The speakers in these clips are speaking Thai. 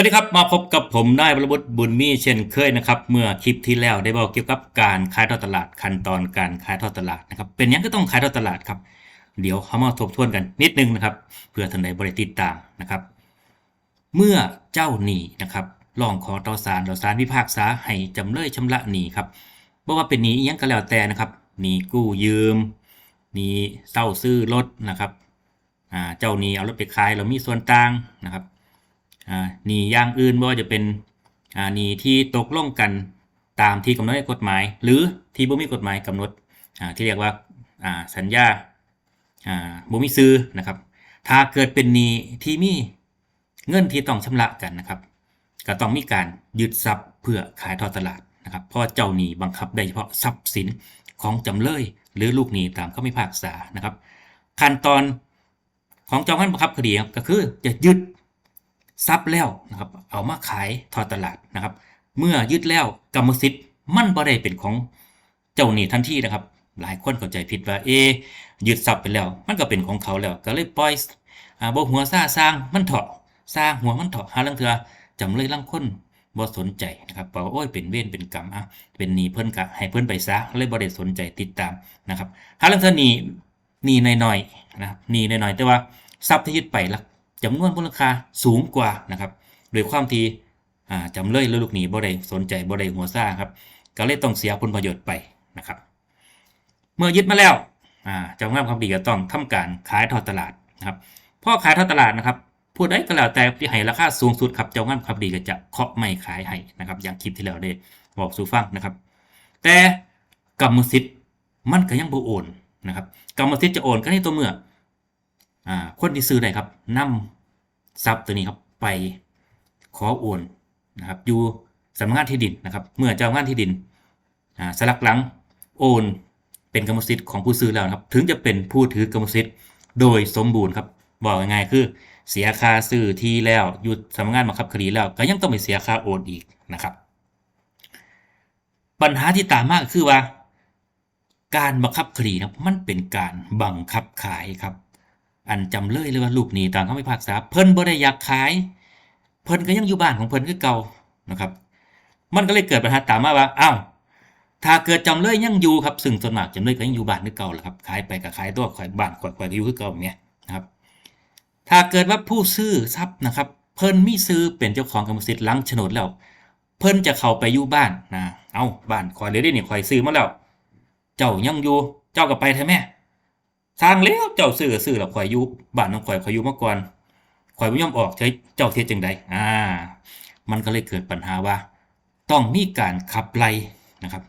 วัสดีครับมาพบกับผมนายบรบุตรบุญมีเช่นเคยนะครับ เมื่อคลิปที่แล้วได้บอกเกี่ยวกับการขายทอดตลาดขั้นตอนการขายทอดตลาดนะครับ เป็นยังก็ต้องขายทอดตลาดครับ เดี๋ยวเขามาทบทวนกันนิดนึงนะครับ เพื่อท่านใดบริติดตามนะครับ เมื่อเจ้าหนี้นะครับร้องขอต่อศาลต่อศาลพิพากษาให้จำเลยชำระหนี้ครับบ่ว่าเป็นหนี้ยังก็แล้วแต่นะครับหนี้กู้ยืมหนี้เศร้าซื้อรถนะครับเจ้าหนี้เอารถไปขายเรามีส่วนต่างนะครับ หนี้อย่างอื่นไม่ว่าจะเป็นหนี้ที่ตกลงกันตามที่กำหนดในกฎหมาย หรือที่บ่มีกฎหมายกำหนดที่เรียกว่าสัญญาบ่มีซื้อนะครับ ถ้าเกิดเป็นหนี้ที่มีเงินที่ต้องชำระกันนะครับก็ต้องมีการยึดทรัพย์เพื่อขายทอดตลาดนะครับเพราะเจ้าหนี้บังคับได้เฉพาะทรัพย์สินของจำเลย หรือลูกหนี้ตามคำพิพากษานะครับ ขั้นตอนของเจ้าพนักงานบังคับคดีก็คือจะยึด ทรัพย์แล้วนะครับเอามาขายทอดตลาดนะครับ เมื่อยึดแล้วกรรมสิทธิ์มันบ่ได้เป็นของเจ้าหนี้ทันทีนะครับ หลายคนเข้าใจผิดว่าเอยึดทรัพย์ไปแล้ว มันก็เป็นของเขาแล้ว ก็เลยปล่อยบ่หัวซ่าสร้างมันเถาะสร้างหัวมันเถาะหาลังเถือจำเลยลังคนบ่สนใจนะครับบอกว่าโอ้ยเป็นเวรเป็นกรรมอะเป็นหนี้เพิ่นก็ให้เพิ่นไปซะเลยบ่ได้สนใจติดตามนะครับหาลังเถือหนี้หนี้น้อยๆนะครับหนี้น้อยๆแต่ว่าทรัพย์ที่ยึดไปละ จำนวนมูลค่าสูงกว่านะครับโดยความที่อ่าจำเลยหรือลูกหนีบ่ได้สนใจบ่ได้หัวซ่าครับก็เลยต้องเสียผลประโยชน์ไปนะครับ เมื่อยึดมาแล้วเจ้าพนักงานความดีก็ต้องทำการขายทอดตลาดนะครับพอขายทอดตลาดนะครับผู้ใดก็แล้วแต่ที่ให้ราคาสูงสุดครับเจ้าพนักงานความดีก็จะเคาะไม่ขายให้นะครับ อย่างคลิปที่แล้วได้บอกสู่ฟังนะครับ แต่กรรมสิทธิ์มันก็ยังบ่โอนนะครับกรรมสิทธิ์จะโอนก็ในตัวเมื่อ อ่าคนที่ซื้อได้ครับนำทรัพย์ตัวนี้ครับไปขอโอนนะครับอยู่สำนักงานที่ดินนะครับ เมื่อเจ้าหน้าที่ดินอ่าสลักหลังโอนเป็นกรรมสิทธิ์ของผู้ซื้อแล้วนะครับ ถึงจะเป็นผู้ถือกรรมสิทธิ์โดยสมบูรณ์ครับบอกง่ายๆคือเสียค่าซื้อที่แล้วหยุดสำนักงานบังคับคดีแล้ว ก็ยังต้องไปเสียค่าโอนอีกนะครับ ปัญหาที่ตามมากคือว่า การบังคับคดีนะมันเป็นการบังคับขายครับ อันจำเลยหรือว่าลูกหนี้ตามคำพิพากษาเพิ่นบ่ได้อยากขาย เพิ่นก็ยังอยู่บ้านของเพิ่นคือเก่านะครับ มันก็เลยเกิดปัญหาตามมาว่าอ้าวถ้าเกิดจำเลยยังอยู่ครับซึ่งส่วนมากจำเลยก็ยังอยู่บ้านคือเก่าแหละครับขายไปก็ขายตัวขายบ้านขายขายก็อยู่คือเก่าอย่างเนี้ยนะครับ ถ้าเกิดว่าผู้ซื้อทรัพย์นะครับ เพิ่นมีซื้อเป็นเจ้าของกรรมสิทธิ์หลังโฉนดแล้ว เพิ่นจะเข้าไปอยู่บ้านนะเอาบ้านข่อยเลยได้นี่ข่อยซื้อมาแล้ว เจ้ายังอยู่เจ้าก็ไปเถอะแม่ สร้างแล้วเจ้าซื้อซื้อแล้วข่อยอยู่บ้านของข่อยข่อยอยู่มาก่อนข่อยบ่ยอมออกใช้เจ้าเท็จจังใดอ่า มันก็เลยเกิดปัญหาว่า ต้องมีการขับไล่นะครับ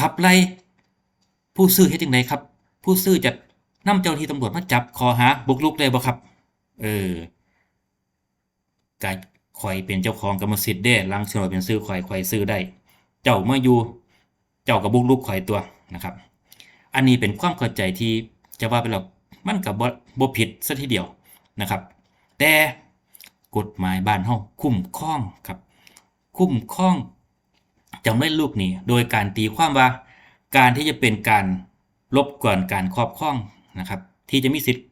ขับไล่ผู้ซื้อเฮ็ดจังไดครับ ผู้ซื้อจะนำเจ้าที่ตำรวจมาจับคอหาบุกรุกได้บ่ครับ เออกายข่อยเป็นเจ้าของกรรมสิทธิ์เด้ลังโฉนเป็นซื้อข่อยข่อยซื้อได้ เจ้ามาอยู่ เจ้าก็บุกรุกข่อยตัวนะครับ อันนี้เป็นความเข้าใจที่จะว่าไปแล้วมันกับบ่ผิดซะทีเดียวนะครับ แต่กฎหมายบ้านเฮาคุ้มครองครับ คุ้มครองจำเลยลูกนี้โดยการตีความว่า การที่จะเป็นการรบกวนการครอบครองนะครับ ที่จะมีสิทธิ์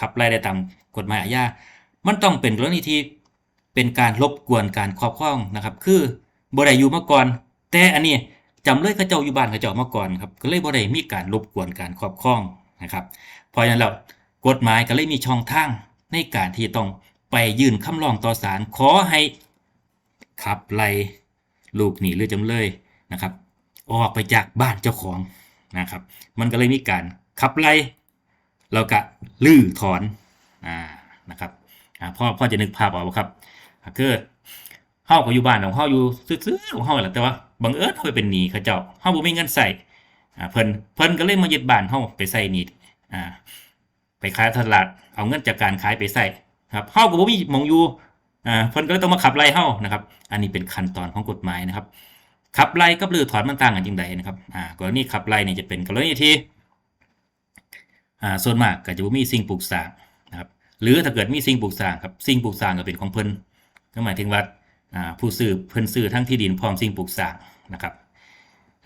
ขับไล่ได้ตามกฎหมายอาญา มันต้องเป็นกรณีที่เป็นการรบกวนการครอบครองนะครับ คือบ่ได้อยู่มาก่อน แต่อันนี้ จำเลยเขาเจ้าอยู่บ้านเขาเจ้ามาก่อนครับก็เลยบ่ได้มีการรบกวนการครอบครองนะครับเพราะฉะนั้นแล้วกฎหมายก็เลยมีช่องทางในการที่ต้องไปยื่นคำร้องต่อศาลขอให้ขับไล่ลูกหนีหรือจำเลยนะครับออกไปจากบ้านเจ้าของนะครับ มันก็เลยมีการขับไล่แล้วก็ลื้อถอนอ่านะครับอ่าพ่อพ่อจะนึกภาพออกครับคือเฮาก็อยู่บ้านของเฮาอยู่ซื่อๆของเฮาแหละแต่ว่า บังเอิญเฮาไปเป็นหนี้เขาเจ้าเฮาบ่มีเงินใส่อ่าเพิ่นเพิ่นก็เลยมายึดบ้านเฮาไปใส่หนี้อ่าไปขายตลาดเอาเงินจากการขายไปใส่ครับเฮาก็บ่มีหมองอยู่อ่าเพิ่นก็เลยต้องมาขับไล่เฮานะครับ อันนี้เป็นขั้นตอนของกฎหมายนะครับ ขับไล่กับรื้อถอนมันต่างกันจังไดนะครับอ่ากรณีขับไล่เนี่ยจะเป็นกรณีที่อ่าส่วนมากก็จะบ่มีสิ่งปลูกสร้างนะครับหรือถ้าเกิดมีสิ่งปลูกสร้างครับสิ่งปลูกสร้างก็เป็นของเพิ่นก็หมายถึงว่า ผู้ซื้อเพิ่นซื้อทั้งที่ดินพร้อมสิ่งปลูกสร้างนะครับ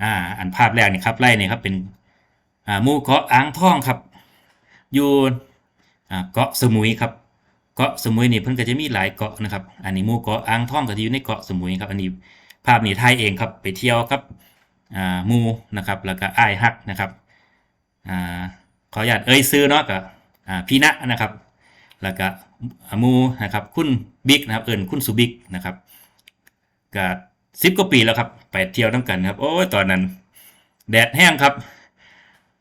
อ่าอันภาพแรกนี่ครับไล่นี่ครับเป็นอ่ามู่เกาะอ่างทองครับ อยู่อ่าเกาะสมุยครับเกาะสมุยนี่เพิ่นก็จะมีหลายเกาะนะครับ อันนี้มู่เกาะอ่างทองก็จะอยู่ในเกาะสมุยครับ อันนี้ภาพนี้ถ่ายเองครับไปเที่ยวครับอ่ามู่นะครับ แล้วก็อ้ายฮักนะครับอ่าขออนุญาตเอ่ยซื้อเนาะก็อ่าพี่ณะนะครับ แล้วก็หมู่นะครับคุณบิ๊กนะครับเอิ้นคุณสุบิ๊กนะครับก็10กว่าปีแล้วครับไปเที่ยวนํกันครับ โอ้ยตอนนั้น แดดแห้งครับ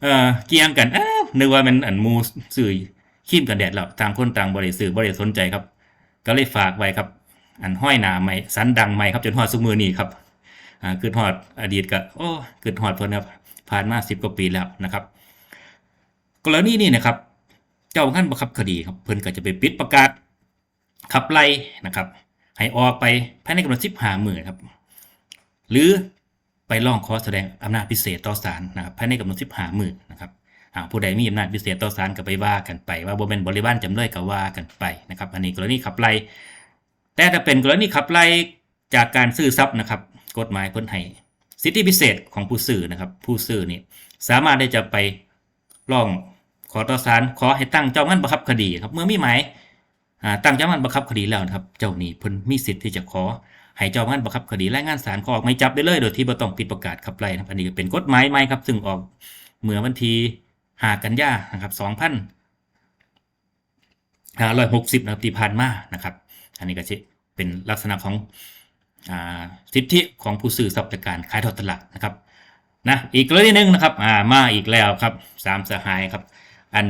เอ่อเกียงกันอ้าวนึกว่ามันอันมูสื่อขีมกันแดดแล้วต่างคนต่างบริสื่อบริสนใจครับ ก็เลยฝากไว้ครับ อันห้อยหนาใหม่สันดังใหม่ครับจนฮอดสุมือนี้ครับอ่าคือฮอดอดีตก็โอ้คือฮอดเพิ่นครับผ่านมาสิบกว่าปีแล้วนะครับ กรณีนี้นะครับ เจ้าขั้นบังคับคดีครับเพิ่นก็จะไปปิดประกาศขับไล่นะครับ ให้ออกไปภายในกำหนด15มื้อครับ หรือไปร้องขอแสดงอำนาจพิเศษต่อศาลนะครับภายในกำหนด15มื้อนะครับผู้ใดมีอำนาจพิเศษต่อศาลก็ไปว่ากันไป ว่าบ่เป็นบริวารจำเลยก็ว่ากันไปนะครับ อันนี้กรณีขับไล่แต่ถ้าเป็นกรณีขับไล่จากการซื้อทรัพย์นะครับ กฎหมายเพิ่นให้สิทธิพิเศษของผู้ซื้อนะครับ ผู้ซื้อนี่สามารถได้จะไปร้อง ขอต่อศาลขอให้ตั้งเจ้างันบังคับคดีครับเมื่อมีหมายตั้งเจ้างันบังคับคดีแล้วนะครับ เจ้านี่เพิ่นมีสิทธิ์ที่จะขอให้เจ้าพนักงานบังคับคดีรายงานศาลขอออกหมายจับได้เลยโดยที่บ่ต้องปิดประกาศขับไล่นะครับอันนี้ก็เป็นกฎหมายใหม่ครับ ซึ่งออกเมื่อวันที่5กันยานะครับ2,560นะครับที่ผ่านมานะครับ อันนี้ก็จะเป็นลักษณะของอ่าสิทธิของผู้ซื้อทรัพย์จากการขายทอดตลาดนะครับนะอีกกรณีหนึ่งนะครับอ่ามาอีกแล้วครับสามสหายครับ อัน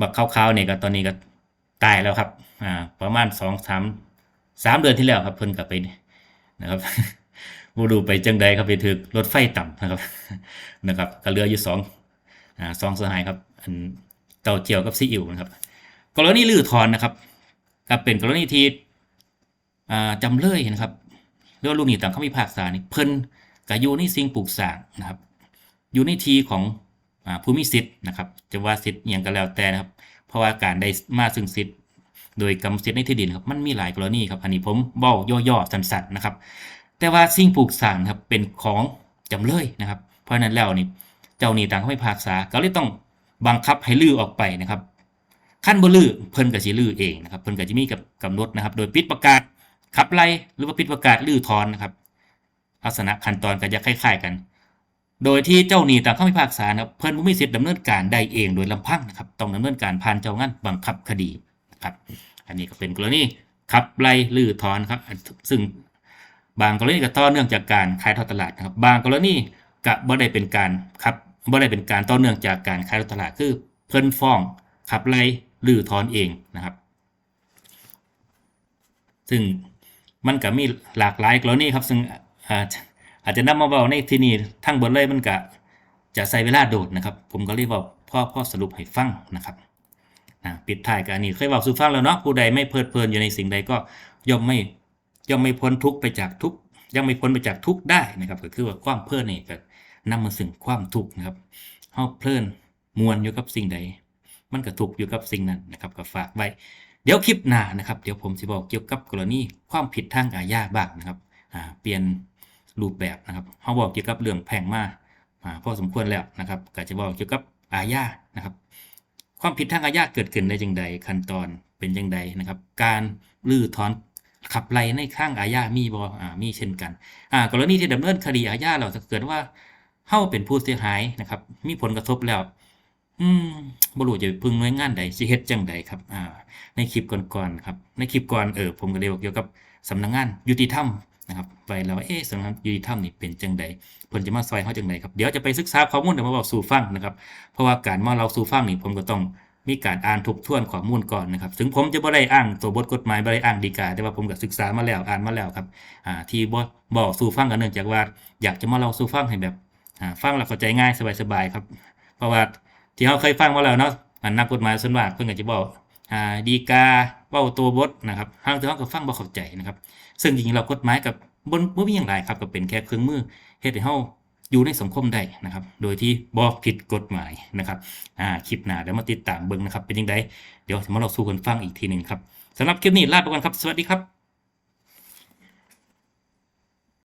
บักคร่าวๆเนี่ยก็ตอนนี้ก็ตายแล้วครับ อ่า ประมาณสองสามสามเดือนที่แล้วครับเพิ่นกลับไปนะครับบูดูไปจังใดครับไปถึกรถไฟต่ำนะครับ นะครับก็เหลืออยู่สองอ่าสองสหายครับ อันเต่าเจียวกับซีอิ๊วนะครับ กรณีลื้อถอนนะครับก็เป็นกรณีที่อ่าจำเลยนะครับเรื่องลูกหนี้ต่างคำพิพากษานี่เพิ่นก็อยู่ในสิ่งปลูกสร้างนะครับอยู่ในทีของ ผู้มีสิทธิ์นะครับจะว่าสิทธิ์อย่างก็แล้วแต่นะครับ เพราะว่าการได้มาซึ่งสิทธิ์โดยกรรมสิทธิ์ในที่ดินครับมันมีหลายกรณีครับอันนี้ผมเบ้าย่อๆสั้นๆนะครับ แต่ว่าสิ่งปลูกสร้างครับเป็นของจำเลยนะครับ เพราะนั้นแล้วนี่เจ้าหนี้ต่างคำพิพากษาก็เลยต้องบังคับให้ลื้อออกไปนะครับขั้นบลือเพิ่นก็สิลือเองนะครับเพิ่นก็จะมีกับกำหนดนะครับ โดยปิดประกาศขับไล่หรือว่าปิดประกาศลื้อถอนนะครับลักษณะขั้นตอนก็จะคล้าย ๆ กัน โดยที่เจ้าหนี้ตามคำพิพากษานะครับเพิ่นบ่มีสิทธิ์ดำเนินการได้เองโดยลำพังนะครับต้องดำเนินการผ่านเจ้างานบังคับคดีนะครับอันนี้ก็เป็นกรณีขับไล่ลือถอนครับ ซึ่งบางกรณีก็ต่อเนื่องจากการขายทอดตลาดนะครับ บางกรณีก็บ่ได้เป็นการครับบ่ได้เป็นการต่อเนื่องจากการขายทอดตลาดคือเพิ่นฟ้องขับไล่ลือถอนเองนะครับ ซึ่งมันก็มีหลากหลายกรณีครับซึ่ง อาจจะนำมาเว้าในที่นี้ทั้งหมดเลยมันก็จะใช้เวลาโดดนะครับ ผมก็เลยเว้าพ่อพ่อสรุปให้ฟังนะครับนะปิดท้ายกันนี้เคยเว้าสู่ฟังแล้วเนาะผู้ใดไม่เพลิดเพลินอยู่ในสิ่งใดก็ย่อมไม่ย่อมไม่พ้นทุกไปจากทุกยังไม่พ้นไปจากทุกได้นะครับ ก็คือว่าความเพลินนี่ก็นำมาซึ่งความทุกข์นะครับเฮาเพลินมวนอยู่กับสิ่งใด มันก็ถูกอยู่กับสิ่งนั้นนะครับก็ฝากไว้ เดี๋ยวคลิปหน้านะครับ เดี๋ยวผมจะบอกเกี่ยวกับกรณีความผิดทางอาญาบ้างนะครับอ่าเปลี่ยน รูปแบบนะครับเขาบอกเกี่ยวกับเรื่องแพงมาอ่าพอสมควรแล้วนะครับก็จะบอกเกี่ยวกับอาญานะครับ ความผิดทางอาญาเกิดขึ้นได้จังใดขั้นตอนเป็นจังใดนะครับ การลื้อถอนขับไล่ในข้างอาญามีบอ่ามีเช่นกันอ่ากรณีที่ดำเนินคดีอาญาเราถ้าเกิดว่าเฮาเป็นผู้เสียหายนะครับ มีผลกระทบแล้ว อืมบรูจะพึงหน่วยงานใดสิเฮ็ดจังใดครับ อ่า ในคลิปก่อนๆครับ ในคลิปก่อนเออผมก็ได้บอกเกี่ยวกับสำนักงาน ยุติธรรม นะครับไปแล้วว่าเอ๊ะสำนักงานยุติธรรมนี่เป็นจังใดเพิ่นจะมาซอยเฮาจังใดครับเดี๋ยวจะไปศึกษาข้อมูลเดี๋ยวมาบอกสู่ฟังนะครับเพราะว่าการมาเราสู่ฟังนี่ผมก็ต้องมีการอ่านทบทวนข้อมูลก่อนนะครับถึงผมจะบ่ได้อ้างตัวบทกฎหมายบ่ได้อ้างฎีกา แต่ว่าผมก็ศึกษามาแล้วอ่านมาแล้วครับอ่าที่บ่บอกสู่ฟังกันเนื่องจากว่า อยากจะมาเล่าสู่ฟังให้แบบอ่าฟังแล้วเข้าใจง่ายสบายๆครับ เพราะว่าที่เราเคยฟังมาแล้วเนาะอันนักกฎหมายส่วนมากเพิ่นก็จะบอกอ่าดีกา เว้าตัวบทนะครับทางที่เราก็ฟังบ่เข้าใจนะครับ ซึ่งจริงๆเรากฎหมายกับบนบ่มีอยังหลครับก็เป็นแค่เครื่องมือเฮ็ดให้เฮาอยู่ในสังคมได้นะครับ โดยที่บ่ผิดกฎหมายนะครับอ่าคลิปหน้าเดี๋ยวมาติดตามเบิ่งนะครับ เป็นยังไงเดี๋ยวมาเราสู้กันฟังอีกทีหนึงครับสำหรับคลิปนี้ลาไปก่อนครับ สวัสดีครับ